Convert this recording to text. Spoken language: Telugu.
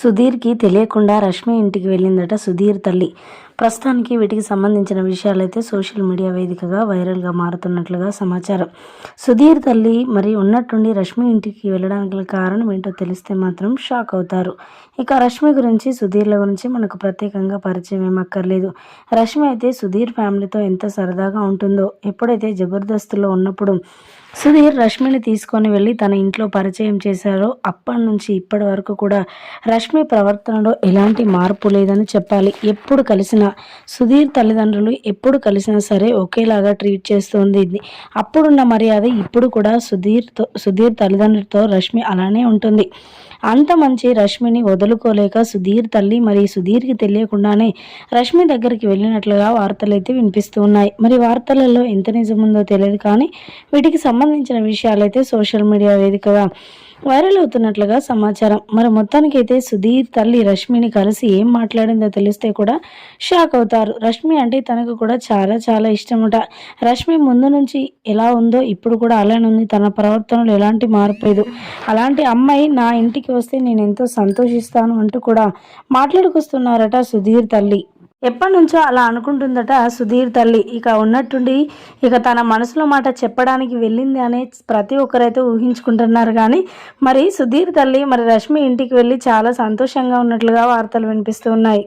సుధీర్కి తెలియకుండా రష్మి ఇంటికి వెళ్ళిందట సుధీర్ తల్లి. ప్రస్తుతానికి వీటికి సంబంధించిన విషయాలైతే సోషల్ మీడియా వేదికగా వైరల్గా మారుతున్నట్లుగా సమాచారం. సుధీర్ తల్లి మరి ఉన్నట్టుండి రష్మి ఇంటికి వెళ్ళడానికి గల కారణం ఏంటో తెలిస్తే మాత్రం షాక్ అవుతారు. ఇక రష్మి గురించి సుధీర్ల గురించి మనకు ప్రత్యేకంగా పరిచయం ఏమక్కర్లేదు రష్మి అయితే సుధీర్ ఫ్యామిలీతో ఎంత సరదాగా ఉంటుందో ఎప్పుడైతే జబర్దస్త్లో ఉన్నప్పుడు సుధీర్ రష్మిని తీసుకొని వెళ్ళి తన ఇంట్లో పరిచయం చేశారో అప్పటి నుంచి ఇప్పటి వరకు కూడా రష్మి ప్రవర్తనలో ఎలాంటి మార్పు లేదని చెప్పాలి. ఎప్పుడు కలిసిన సుధీర్ తల్లిదండ్రులు ఎప్పుడు కలిసినా సరే ఒకేలాగా ట్రీట్ చేస్తుంది ఇది. అప్పుడున్న మర్యాద ఇప్పుడు కూడా సుధీర్తో సుధీర్ తల్లిదండ్రులతో రష్మి అలానే ఉంటుంది. అంత మంచి రష్మిని వదులుకోలేక సుధీర్ తల్లి మరి సుధీర్కి తెలియకుండానే రష్మి దగ్గరికి వెళ్ళినట్లుగా వార్తలైతే వినిపిస్తూ ఉన్నాయి. మరి వార్తలలో ఎంత నిజముందో తెలియదు కానీ వీటికి సంబంధించిన విషయాలైతే సోషల్ మీడియా వేదికగా వైరల్ అవుతున్నట్లుగా సమాచారం. మరి మొత్తానికైతే సుధీర్ తల్లి రష్మిని కలిసి ఏం మాట్లాడిందో తెలిస్తే కూడా షాక్ అవుతారు. రష్మి అంటే తనకు కూడా చాలా చాలా ఇష్టమట. రష్మి ముందు నుంచి ఎలా ఉందో ఇప్పుడు కూడా అలానే ఉంది. తన ప్రవర్తనలో ఎలాంటి మార్పు లేదు. అలాంటి అమ్మాయి నా ఇంటికి వస్తే నేను ఎంతో సంతోషిస్తాను అంటూ కూడా మాట్లాడుకొస్తున్నారట సుధీర్ తల్లి. ఎప్పటి నుంచో అలా అనుకుంటుందట సుధీర్ తల్లి. ఇక ఉన్నట్టుండి ఇక తన మనసులో మాట చెప్పడానికి వెళ్ళింది అనే ప్రతి ఒక్కరైతే ఊహించుకుంటున్నారు కానీ మరి సుధీర్ తల్లి మరి రష్మి ఇంటికి వెళ్ళి చాలా సంతోషంగా ఉన్నట్లుగా వార్తలు వినిపిస్తూ ఉన్నాయి.